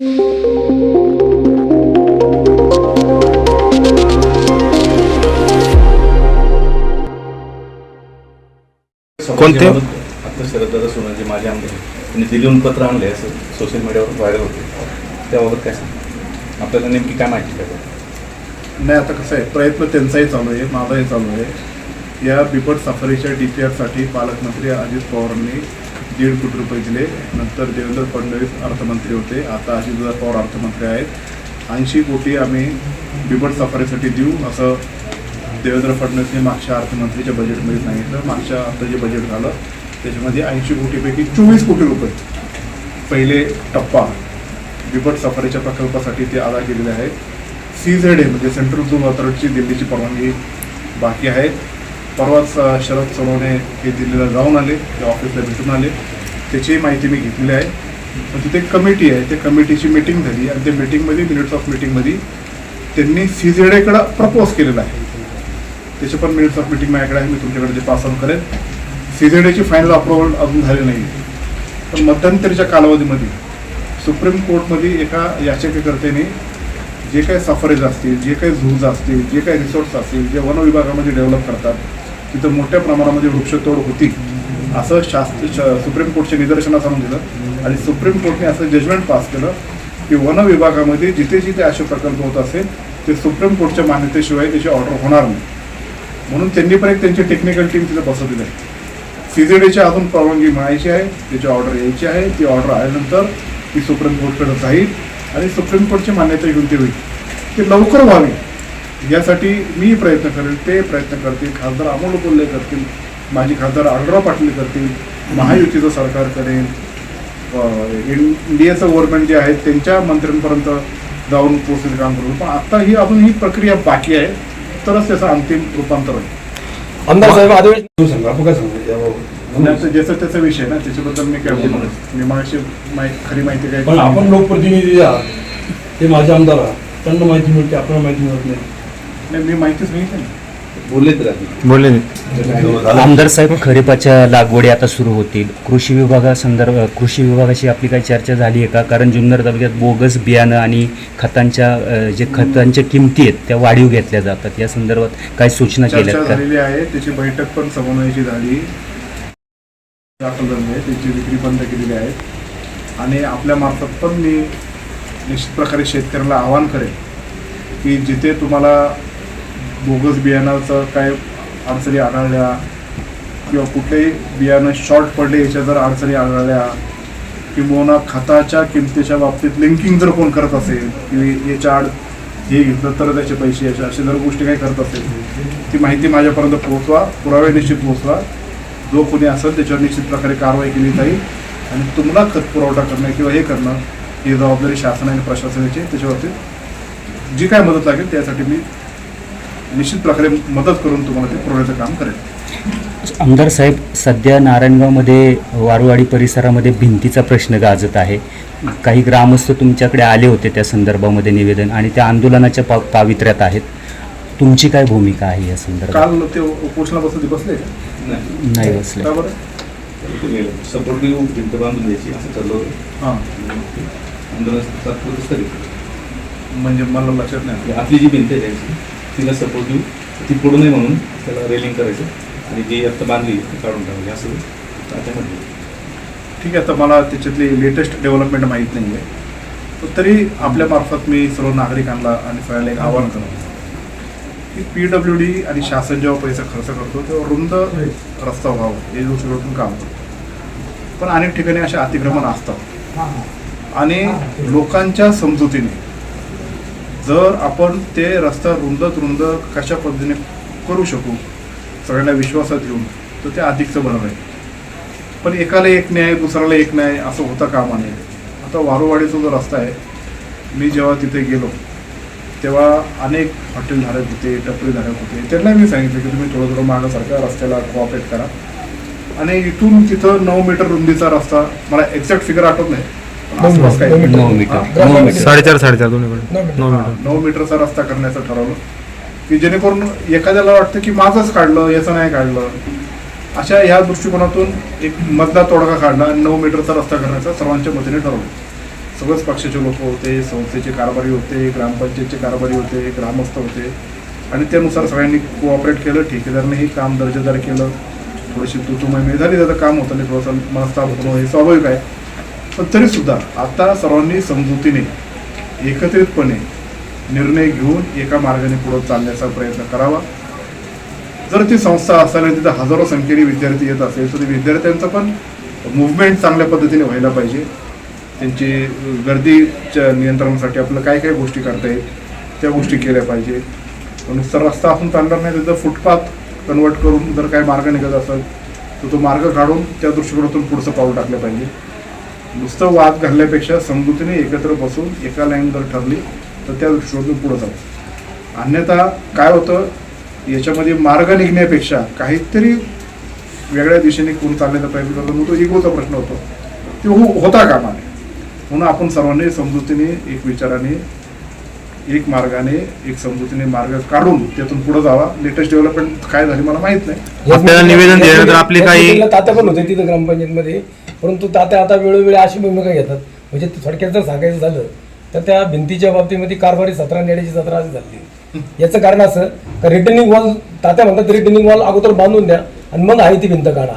कोणते? आता शरददादा सोनवणे माझे आमदार त्यांनी दिल्लीहून पत्र आणले असं सोशल मीडियावर व्हायरल होते. त्याबाबत काय सांग? आपल्याला नेमकी काय माहिती पाहिजे नाही आता कसं आहे प्रयत्न त्यांचाही चालू आहे माझाही चालू आहे. या बिबट सफारीच्या डी पी आरसाठी पालकमंत्री अजित पवारांनी दीड कोटी रुपये दिले. नंतर देवेंद्र फडणवीस अर्थमंत्री होते. आता अजितदादा पवार अर्थमंत्री आहेत. ऐंशी कोटी आम्ही बिबट सफारीसाठी देऊ असं देवेंद्र फडणवीसने मागच्या अर्थमंत्रीच्या बजेटमध्ये सांगितलं. मागच्या आता जे बजेट झालं त्याच्यामध्ये ऐंशी कोटीपैकी चोवीस कोटी रुपये. पहिले टप्पा बिबट सफारीच्या प्रकल्पासाठी ते अदा केलेले आहेत. सी झेड ए म्हणजे सेंट्रल झू अथॉरिटीची दिल्लीची परवानगी बाकी आहे. परवाच शरद चोरवणे हे दिल्लीला जाऊन आले ते ऑफिसला भेटून आले. त्याचीही माहिती मी घेतलेली आहे. पण तिथे कमिटी आहे. त्या कमिटीची मिटिंग झाली. आणि त्या मिटिंगमध्ये मिनिट्स ऑफ मिटिंगमध्ये त्यांनी सी झेड एकडं प्रपोज केलेलं आहे. त्याचे पण मिनिट्स ऑफ मिटिंग माझ्याकडे आहे. मी तुमच्याकडे ते पास ऑन करेन. सी झेड एची फायनल अप्रुव्हल अजून झाली नाही. पण मध्यंतरीच्या कालावधीमध्ये सुप्रीम कोर्टमध्ये एका याचिकेकर्त्याने जे काही सफरेज असतील जे काही झूज असतील जे काही रिसोर्ट्स असतील जे वन विभागामध्ये डेव्हलप करतात तिथं मोठ्या प्रमाणामध्ये वृक्षतोड होती असं शास्त्र श- सुप्रीम कोर्टच्या निदर्शनास आणून दिलं. आणि सुप्रीम कोर्टने असं जजमेंट पास केलं की वन विभागामध्ये जिथे जिथे असे प्रकल्प होत असेल ते सुप्रीम कोर्टच्या मान्यतेशिवाय त्याची ऑर्डर होणार नाही. म्हणून त्यांनी पण एक त्यांची टेक्निकल टीम तिथे बसवलेली आहे. सीझेडीची अजून परवानगी मिळायची आहे त्याची ऑर्डर यायची आहे ती ऑर्डर आल्यानंतर ती सुप्रीम कोर्टकडे जाईल आणि सुप्रीम कोर्टची मान्यता घेऊन ती होईल. ते लवकर व्हावी. यासाठी मी प्रयत्न करेन ते प्रयत्न करतील खासदार अमोल कोल्हे करतील माझी खासदार आढळराव पाटील करतील महायुतीचं सरकार करेल इंडियाचं गव्हर्नमेंट जे आहे त्यांच्या मंत्र्यांपर्यंत जाऊन पोहोचण्याचं काम करू. पण आता ही अजून ही प्रक्रिया बाकी आहे तरच त्याचं अंतिम रूपांतर होईल. आमदार साहेब सांगा आपण काय सांगू? ज्याचा त्याचा विषय ना त्याच्याबद्दल मी काय बोलणार मी मागाशी माहिती खरी माहिती काय पण आपण लोकप्रतिनिधी आहात ते माझे आमदार आहात. त्यांना माहिती मिळते आपल्याला माहिती मिळत नाही. नाही, मी माहितीच सांगितली ना. बोलले तर आधी. बोलले आमदार साहेब खरीपाच्या लागवडी आता सुरू होतील. कृषी विभागासंदर्भ कृषी विभागाशी आपली काही चर्चा झाली आहे का? कारण जुन्नर तालुक्यात बोगस बियाणं आणि खतांच्या अ, जे खतांच्या किमती आहेत त्या वाढीव घेतल्या जातात. या संदर्भात काही सूचना चर्चा केल्यात का? झालेली आहे. त्याची बैठक पण समन्वयाची झाली. दाखल झाली आहे त्याची विक्री बंद केलेली आहे. आणि आपल्या मार्फत पण मी निश्चित प्रकारे शेतकऱ्याला आवाहन करेन की जिथे तुम्हाला बोगस बियाणाचं काय अडचणी आढळल्या? किंवा कुठलेही बियाणं शॉर्ट पडले याच्या जर अडचणी आढळल्या किंवा खताच्या किमतीच्या बाबतीत लिंकिंग जर कोण करत असेल की याच्या आड हे घेतलं तर त्याचे पैसे याच्या अशा जर गोष्टी काही करत असेल ती माहिती माझ्यापर्यंत पोहोचवा पुरावे निश्चित पोहोचवा. जो कोणी असेल त्याच्यावर निश्चित प्रकारे कारवाई केली जाईल. आणि तुम्हाला खत पुरवठा करणं किंवा हे करणं ही जबाबदारी शासन आणि प्रशासनाची त्याच्यावरती जी काय मदत लागेल त्यासाठी मी निश्चित प्रकारे मदत करून तुम्हाला ते पुरवण्याचं काम करेन आमदार साहेब सध्या नारायणगावमध्ये वारुवाडी परिसरामध्ये भिंतीचा प्रश्न गाजत आहे. काही ग्रामस्थ तुमच्याकडे आले होते त्या संदर्भामध्ये निवेदन आणि त्या आंदोलनाच्या पा पावित्र्यात आहेत. तुमची काय भूमिका आहे या संदर्भात? काल ते उपोषणा बसले? नाही. नाही बसले. भिंत बांधून द्यायची असं हां. म्हणजे मला लक्षात नाही. आपली जी भिंत आहे तिला सपोर्टिव्ह ती पडू नये म्हणून त्याला रेलिंग करायचं. आणि जी आता बांधली ती काढून टाकायची असं आता म्हटलं. ठीक आहे आता मला त्याच्यातली लेटेस्ट डेव्हलपमेंट माहीत नाही आहे तरी आपल्या मार्फत मी सर्व नागरिकांना आणि सगळ्याला एक आवाहन करतो. की पी डब्ल्यू डी आणि शासन जेव्हा पैसा खर्च करतो तेव्हा रुंद रस्ता व्हावा. या दृष्टिकोनातून काम करतो. पण अनेक ठिकाणी असे अतिक्रमण असतात. आणि लोकांच्या समजुतीने जर आपण ते रस्ता रुंदत रुंद कशा पद्धतीने करू शकू सगळ्यांना विश्वासात घेऊन तर ते अधिकचं बरं राहील. पण एकाला एक न्याय दुसऱ्याला एक न्याय असं होता कामा नये आता वारुवाडीचा जो रस्ता आहे मी जेव्हा तिथे गेलो तेव्हा अनेक हॉटेलधारक होते टपरीधारक होते त्यांना मी सांगितलं की तुम्ही थोडं थोडं मागासारख्या रस्त्याला कोऑपरेट करा. आणि इथून तिथं नऊ मीटर रुंदीचा रस्ता मला एक्झॅक्ट फिगर आठवत नाही. आसपास काही नऊ मीटर? नऊ मीटर. साडेचार साडेचार दोन्ही नऊ मिनिटं नऊ मीटरचा रस्ता करण्याचं ठरवलं. की जेणेकरून एखाद्याला वाटतं की माझंच काढलं याचं नाही काढलं. अशा ह्या दृष्टिकोनातून एक मधला तोडगा काढला आणि नऊ मीटरचा रस्ता करण्याचा सर्वांच्या मतीने ठरवलं. सगळंच पक्षाचे लोक होते संस्थेचे कारभारी होते ग्रामपंचायतचे कारभारी होते ग्रामस्थ होते. आणि त्यानुसार सगळ्यांनी कोऑपरेट केलं ठेकेदारनेही काम दर्जेदार केलं. थोडीशी तुतुमयमी झाली त्याचं काम होतं आणि थोडंसं मनस्ताप होणं हे स्वाभाविक आहे. पण तरीसुद्धा आता सर्वांनी समजुतीने एकत्रितपणे निर्णय घेऊन एका मार्गाने पुढे चालण्याचा प्रयत्न करावा. जर ती संस्था असताना तिथं हजारो संख्येने विद्यार्थी येत असेल तर विद्यार्थ्यांचं पण मुवमेंट चांगल्या पद्धतीने व्हायला पाहिजे. त्यांची गर्दीच्या नियंत्रणासाठी आपलं काय काय गोष्टी करता येईल त्या गोष्टी केल्या पाहिजे. नुसतं रस्ता आपण चालणार नाही त्याचं फुटपाथ कन्वर्ट करून जर काय मार्ग निघत असेल तर तो मार्ग काढून त्या दृष्टिकोनातून पुढचं पाऊल टाकलं पाहिजे. नुसतं वाद घालण्यापेक्षा समजुतीने एकत्र बसून एका लाईन जर ठरली तर त्या दृष्टिकोनातून पुढं जाऊ. अन्यथा काय होतं? याच्यामध्ये मार्ग निघण्यापेक्षा काहीतरी वेगळ्या दिशेने कोण चालण्याचा प्रयत्न करतो मग तो इगोचा प्रश्न होतो. ते हो होता कामा नये म्हणून आपण सर्वांनी समजुतीने एक विचाराने एक मार्गाने एक समजुतीने मार्ग काढून त्यातून पुढे जावा. लेटेस्ट डेव्हलपमेंट काय झाली मला माहीत नाही. निवेदन आपली काही- तात्या पण होते तिथं ग्रामपंचायतमध्ये. परंतु तात्या आता वेळोवेळी अशी भूमिका घेतात. म्हणजे थोडक्यात जर सांगायचं झालं तर त्या भिंतीच्या बाबतीमध्ये कारभारी सतरा नेड्याची सतरा अशी झाली. याचं कारण असं का रिटर्निंग वॉल तात्या म्हणतात रिटर्निंग वॉल अगोदर बांधून द्या आणि मग आहे ती भिंत काढा.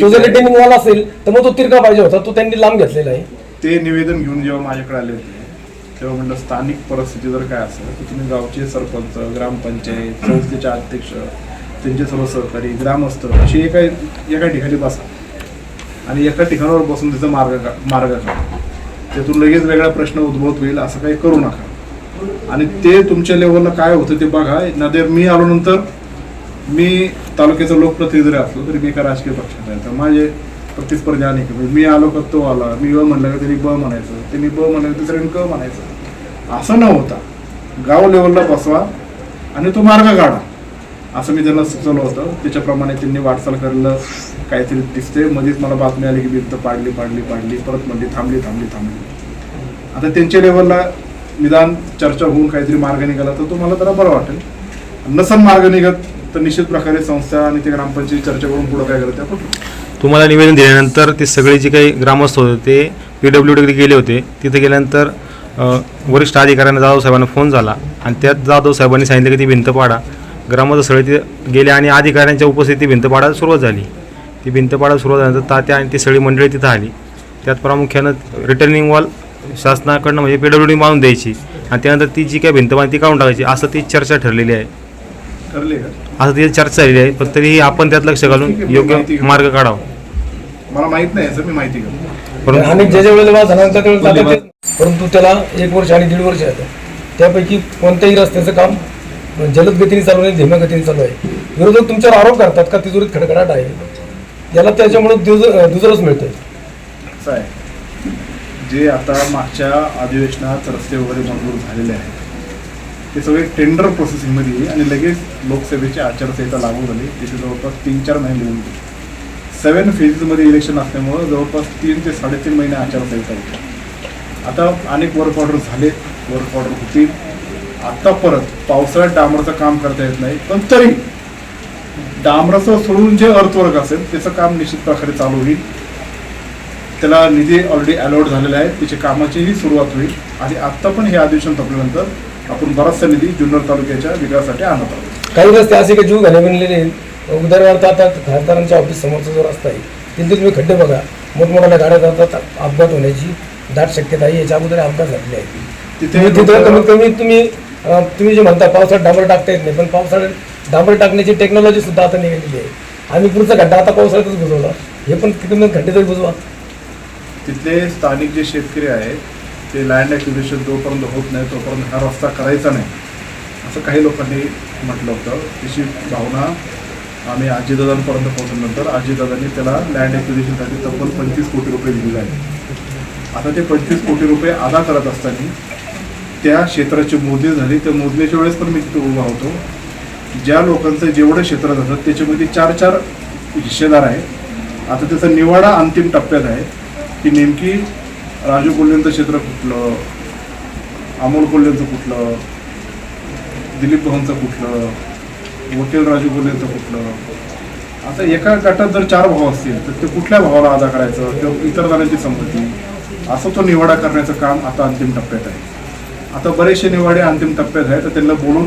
तो जर रिटर्निंग वॉल असेल तर मग तो तिरका पाहिजे होता तो त्यांनी लांब घेतलेला आहे. ते निवेदन घेऊन जेव्हा माझ्याकडे आले होते तेव्हा म्हटलं स्थानिक परिस्थिती जर काय असेल तर तुम्ही गावचे सरपंच ग्रामपंचायत संस्थेचे अध्यक्ष त्यांचे सर्व सहकारी ग्रामस्थ अशी एका एका ठिकाणी बसा. आणि एका ठिकाणावर बसून त्याचा मार्ग का मार्ग काढा. त्यातून लगेच वेगळा प्रश्न उद्भवत होईल असं काही करू नका. आणि ते तुमच्या लेवलला काय होतं ते बघा. नंतर मी आलो नंतर मी तालुक्याचा लोकप्रतिनिधी जरी असलो तरी मी एका राजकीय पक्षात आहे. तर माझे प्रतिस्पर्धा अनेक मी आलो का तो आला. मी अ म्हणलं का त्यांनी ब म्हणायचं. त्यांनी ब म्हणायचं दुसऱ्याने क म्हणायचं. असं न होता गाव लेवलला बसवा आणि तो मार्ग काढा. असं मी त्यांना सुचवलं होतं त्याच्याप्रमाणे त्यांनी वाटचाल करणं काहीतरी दिसते मध्येच मला बातमी आली की भिंत पाडली पाडली पाडली परत म्हणली थांबली थांबली थांबली. आता त्यांच्या लेवलला निदान चर्चा होऊन काहीतरी मार्ग निघाला तर तो मला जरा बरं वाटेल. नसन मार्ग निघत तर निश्चित प्रकारे संस्था आणि ते ग्रामपंचायत चर्चा करून पुढं काय करते आपण तुम्हाला निवेदन दिल्यानंतर ते सगळे जे काही ग्रामस्थ होते ते पी डब्ल्यू डीकडे गेले होते. तिथे गेल्यानंतर वरिष्ठ अधिकाऱ्यांना जाधव साहेबांना फोन झाला आणि त्यात जाधव साहेबांनी सांगितलं की ती भिंत पाडा. ग्रामस्थ सगळे तिथे गेले आणि अधिकाऱ्यांच्या उपस्थितीत ती भिंत पाडायला सुरुवात झाली. ती भिंत पाडायला सुरुवात झाल्यानंतर तात्या आणि ती सगळी मंडळी तिथं आली. त्यात प्रामुख्यानं रिटर्निंग वॉल शासनाकडनं म्हणजे पी डब्ल्यू डी बांधून द्यायची आणि त्यानंतर ती जी काही भिंत बांधली ती काढून टाकायची असं ती चर्चा ठरलेली आहे. ठरले असं ती चर्चा झालेली आहे. पण तरीही आपण त्यात लक्ष घालून योग्य. मार्ग काढावा. मला माहीत नाही याचं मी माहिती परंतु आणि ज्या ज्या वेळेला तेच- परंतु त्याला एक वर्ष आणि दीड वर्ष आहे त्यापैकी कोणत्याही रस्त्याचं काम जलद गतीने चालू नाही धीम्या गतीने चालू आहे. विरोधक तुमच्यावर आरोप करतात का तिजोरीत खडखडाट आहे? याला त्याच्यामुळे दुजरच मिळते असं आहे जे आता मागच्या अधिवेशनात रस्ते वगैरे मंजूर झालेले आहेत ते सगळे टेंडर प्रोसेसिंगमध्ये आणि लगेच लोकसभेची आचारसंहिता लागू झाली. तिथे जवळपास तीन चार महिने लिहून गेले. सेवन फेजेसमध्ये इलेक्शन असल्यामुळं जवळपास तीन ते साडेतीन महिने आचारसंहिता होती आता अनेक वर्क ऑर्डर झाले वर्क ऑर्डर होतील. आता परत पावसाळ्यात डांबरचं काम करता येत नाही पण तरी डांबराचं सोडून जे अर्थवर्क असेल त्याचं काम निश्चित प्रकारे चालू होईल. त्याला निधी ऑलरेडी अलॉट झालेला आहे त्याची कामाचीही सुरुवात होईल. आणि आत्ता पण हे अधिवेशन संपल्यानंतर आपण बराचसा निधी जुन्नर तालुक्याच्या विकासासाठी आणत आहोत. काही रस्ते असे काही जीव आहेत. उदाहरणार्थ आता खासदारांच्या ऑफिस समोरचा जो रस्ता आहे तिथे तुम्ही खड्डे बघा. मोठमोठ्या गाड्या जातात अपघात होण्याची दाट शक्यता आहे याच्या अगोदर अपघात झालेले आहेत. तिथे कमीत कमी तुम्ही तुम्ही जे म्हणता पावसाळ्यात डांबर टाकता येत नाही पण पावसाळ्यात डांबर टाकण्याची टेक्नॉलॉजी सुद्धा आता निघालेली आहे. आम्ही पुढचा खड्डा आता पावसाळ्यातच बुजवला. हे पण किती खड्डे तरी बुजवा. तिथले स्थानिक जे शेतकरी आहेत ते लँड ॲक्विजिशन जोपर्यंत होत नाही तोपर्यंत हा रस्ता करायचा नाही. असं काही लोकांनी म्हटलं होतं. तशी भावना आम्ही आजीदादांपर्यंत पोहोचल्यानंतर आजीदादांनी त्याला लँड ॲक्विजिशनसाठी तब्बल पंचवीस कोटी रुपये दिलेले आहेत. आता ते पंचवीस कोटी रुपये अदा करत असताना त्या क्षेत्राची मोजणी झाली त्या मोजणीच्या वेळेस पण मी तिथे उभा होतो. ज्या लोकांचं जेवढं क्षेत्र जातं त्याच्यामध्ये चार चार हिस्सेदार आहेत. आता त्याचा निवाडा अंतिम टप्प्यात आहे की नेमकी राजू कोल्हेंचं क्षेत्र कुठलं अमोल कोल्हेंचं कुठलं दिलीप भाऊंचं कुठलं वकील राजू कोल्हेंचं कुठलं. आता एका गटात जर चार भाव असतील तर ते कुठल्या भावाला अदा करायचं? किंवा इतर जणांची संमती? असं तो निवाडा करण्याचं काम आता अंतिम टप्प्यात आहे. आता बरेचसे निवाडे अंतिम टप्प्यात आहे तर त्यांना बोलून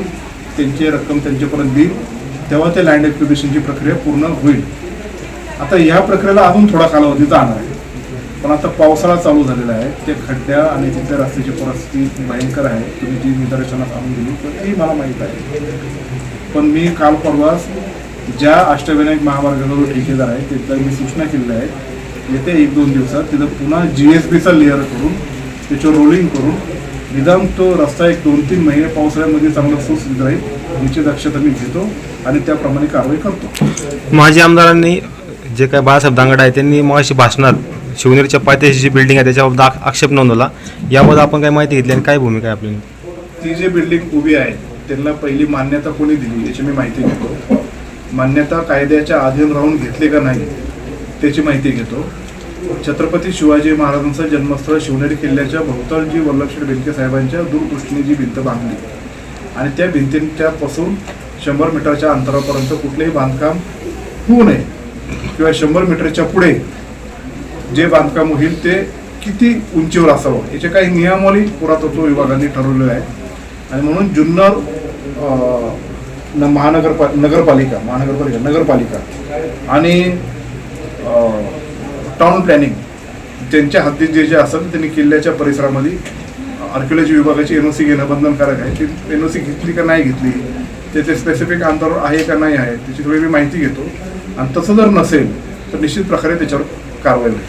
त्यांची रक्कम त्यांच्यापर्यंत देईल. तेव्हा ते लँड ॲक्विजिशनची प्रक्रिया पूर्ण होईल. आता ह्या प्रक्रियेला अजून थोडा कालावधी जाणार आहे. पण आता पावसाळा चालू झालेला आहे. ते खड्ड्या आणि तिथल्या रस्त्याची परिस्थिती भयंकर आहे तुम्ही जी निदर्शनात आणून दिली तर ती मला माहीत आहे. पण मी काल परवास ज्या अष्टविनायक महामार्गाचा जो ठेकेदार आहे तिथं मी सूचना केलेल्या आहेत. येत्या एक दोन दिवसात तिथं पुन्हा जी एस बीचा लेअर करून त्याच्यावर रोलिंग करून निदान तो रस्ता एक दोन तीन महिने पावसाळ्यामध्ये चांगला सुस्थित राहील. याची दक्षता मी घेतो आणि त्याप्रमाणे कारवाई करतो. माजी आमदारांनी जे काय बाळासाहेब दांगड आहे त्यांनी मगाशी भाषणात शिवनेरीच्या पायथ्याशी जी बिल्डिंग आहे त्याच्याबाबत आक्षेप नोंदवला. याबाबत आपण काय माहिती घेतली आणि काय भूमिका आहे आपली? ती जी बिल्डिंग उभी आहे त्यांना पहिली मान्यता कोणी दिली याची मी माहिती घेतो. मान्यता कायद्याच्या अधीन राहून घेतली का नाही त्याची माहिती घेतो. छत्रपती शिवाजी महाराजांचं जन्मस्थळ शिवनेरी किल्ल्याच्या भोवताल जी वल्लभश्री बेनके साहेबांच्या दूरदृष्टीने जी भिंत बांधली आणि त्या भिंतीच्या पासून शंभर मीटरच्या अंतरापर्यंत कुठलेही बांधकाम होऊ नये किंवा शंभर मीटरच्या पुढे जे बांधकाम होईल ते किती उंचीवर असावं याचे काही नियमावली पुरातत्व विभागाने ठरवले आहे आणि म्हणून जुन्नर न- महानगरपा नगरपालिका महानगरपालिका नगरपालिका आणि टाउन प्लॅनिंग त्यांच्या हद्दीत जे जे असेल त्यांनी किल्ल्याच्या परिसरामध्ये आर्किओलॉजी विभागाची एनओसी घेणं बंधनकारक आहे. ती एनओसी घेतली का नाही घेतली त्याचे स्पेसिफिक अंतर आहे का नाही आहे त्याची थोडी मी माहिती घेतो. आणि तसं जर नसेल तर निश्चित प्रकारे त्याच्यावर कारवाई होईल.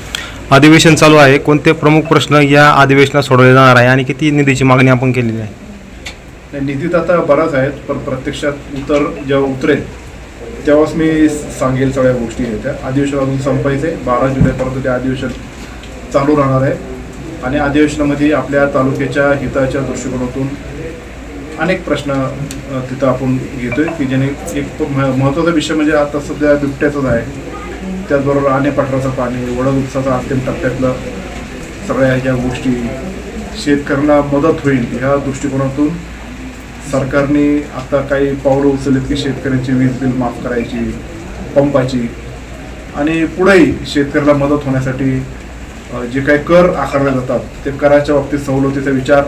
अधिवेशन चालू आहे. कोणते प्रमुख प्रश्न या अधिवेशनात सोडवले जाणार आहे आणि किती निधीची मागणी आपण केलेली आहे? निधीत आता बराच आहेत पण प्रत्यक्षात उतर जेव्हा उतरेल तेव्हाच मी सांगेल सगळ्या गोष्टी आहेत त्या अधिवेशन अजून संपायचं आहे बारा जुलैपर्यंत ते अधिवेशन चालू राहणार आहे. आणि अधिवेशनामध्ये आपल्या तालुक्याच्या हिताच्या दृष्टिकोनातून अनेक प्रश्न तिथं आपण घेतोय की ज्याने एक म- महत्त्वाचा विषय म्हणजे आता सध्या बिबट्याचाच आहे. त्याचबरोबर आणे पाठराचं पाणी वडद उत्साचा अंतिम टप्प्यातलं सगळ्या ह्या गोष्टी शेतकऱ्यांना मदत होईल ह्या दृष्टिकोनातून सरकारने आता काही पावलं उचलत की शेतकऱ्यांची वीज बिल माफ करायची पंपाची. आणि पुढेही शेतकऱ्याला मदत होण्यासाठी जे काही कर आकारले जातात ते कराच्या बाबतीत सवलतीचा विचार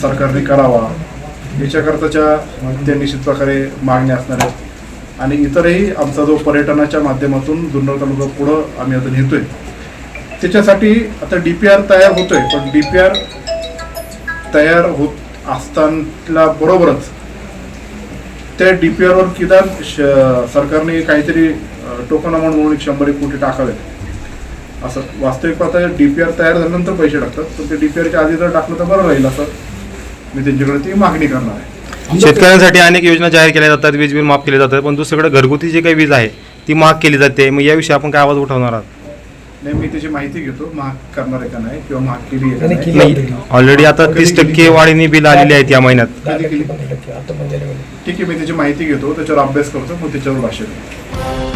सरकारने करावा. याच्याकरताच्या त्या निश्चित प्रकारे मागण्या असणार आहेत. आणि इतरही आमचा जो पर्यटनाच्या माध्यमातून जुन्नर तालुका पुढं आम्ही आता नेतोय. त्याच्यासाठी आता डी पी आर तयार होतोय पण डी पी आर तयार होत असताना बरोबरच. त्या डी पी आरवर किदान श- सरकारने काहीतरी टोकन अमाऊंट म्हणून एक शंभर एक कोटी टाकावेत. असं वास्तविक पाहता डी पी आर तयार झाल्यानंतर पैसे टाकतात. पण ते डी पी आरच्या आधी जर टाकलं तर बरं राहील असं मी त्यांच्याकडे ती मागणी करणार आहे. शेतकऱ्यांसाठी अनेक योजना जाहीर केल्या जातात. वीज बिल माफ केले जातात. पण दुसरीकडे घरगुती जी काही वीज आहे ती माफ केली जाते. मग याविषयी आपण काय आवाज उठवणार आहात? नाही मी त्याची माहिती घेतो महाग करणार आहे का नाही किंवा महाग केली आहे का नाही. ऑलरेडी आता तीस टक्के वाढीने बिल आलेली आहेत या महिन्यात. ठीक आहे मी त्याची माहिती घेतो त्याच्यावर अभ्यास करतो मग त्याच्यावर भाष्य करतो